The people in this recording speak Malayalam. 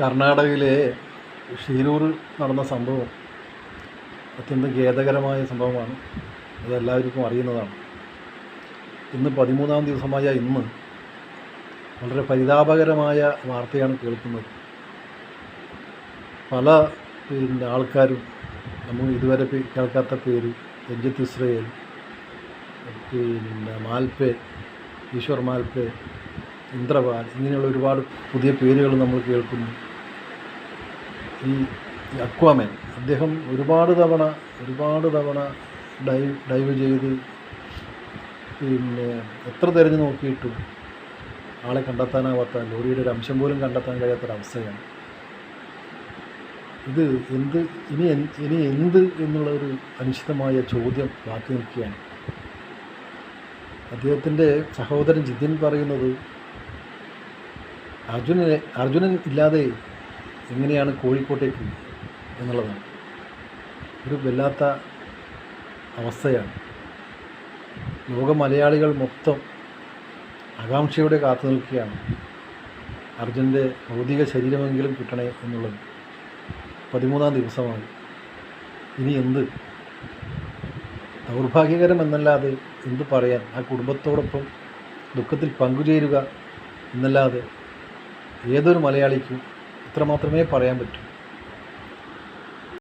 കർണാടകയിലെ ഷീരൂറിൽ നടന്ന സംഭവം അത്യന്തം ഖേദകരമായ സംഭവമാണ്. അതെല്ലാവർക്കും അറിയുന്നതാണ്. ഇന്ന് പതിമൂന്നാം ദിവസമായ ഇന്ന് വളരെ പരിതാപകരമായ വാർത്തയാണ് കേൾക്കുന്നത്. പല പിന്നെ ആൾക്കാരും നമ്മൾ ഇതുവരെ കേൾക്കാത്ത പേര് രഞ്ജിത്ത് ഇസ്രയേൽ പിന്നെ മാൽപ്പെ ഈശ്വർ മാൽപ്പെ ഇന്ദ്രപാൽ ഇങ്ങനെയുള്ള ഒരുപാട് പുതിയ പേരുകൾ നമ്മൾ കേൾക്കുന്നു. ഈ അക്വാമേൻ അദ്ദേഹം ഒരുപാട് തവണ ഒരുപാട് തവണ ഡൈവ് ഡൈവ് ചെയ്ത് പിന്നെ എത്ര തിരഞ്ഞു നോക്കിയിട്ടും ആളെ കണ്ടെത്താനാവാത്ത ലോറിയുടെ ഒരു അംശം പോലും കണ്ടെത്താൻ കഴിയാത്തൊരവസ്ഥയാണ്. ഇത് എന്ത് ഇനി ഇനി എന്ത് എന്നുള്ള ഒരു അനിശ്ചിതമായ ചോദ്യം ബാക്കി നിൽക്കുകയാണ്. അദ്ദേഹത്തിന്റെ സഹോദരൻ ജിതിൻ പറയുന്നത് അർജുനനെ അർജുനൻ ഇല്ലാതെ എങ്ങനെയാണ് കോഴിക്കോട്ടേക്ക് എന്നുള്ളതാണ്. ഒരു വല്ലാത്ത അവസ്ഥയാണ്. ലോക മലയാളികൾ മൊത്തം ആകാംക്ഷയോടെ കാത്തു നിൽക്കുകയാണ്. അർജുന്റെ ഭൗതിക ശരീരമെങ്കിലും കിട്ടണേ എന്നുള്ളത് പതിമൂന്നാം ദിവസമാണ്. ഇനി എന്ത്? ദൗർഭാഗ്യകരം എന്നല്ലാതെ എന്ത് പറയാൻ ആ കുടുംബത്തോടൊപ്പം ദുഃഖത്തിൽ പങ്കുചേരുക എന്നല്ലാതെ ഏതൊരു മലയാളിക്കും ഇത്ര മാത്രമേ പറയാൻ പറ്റൂ.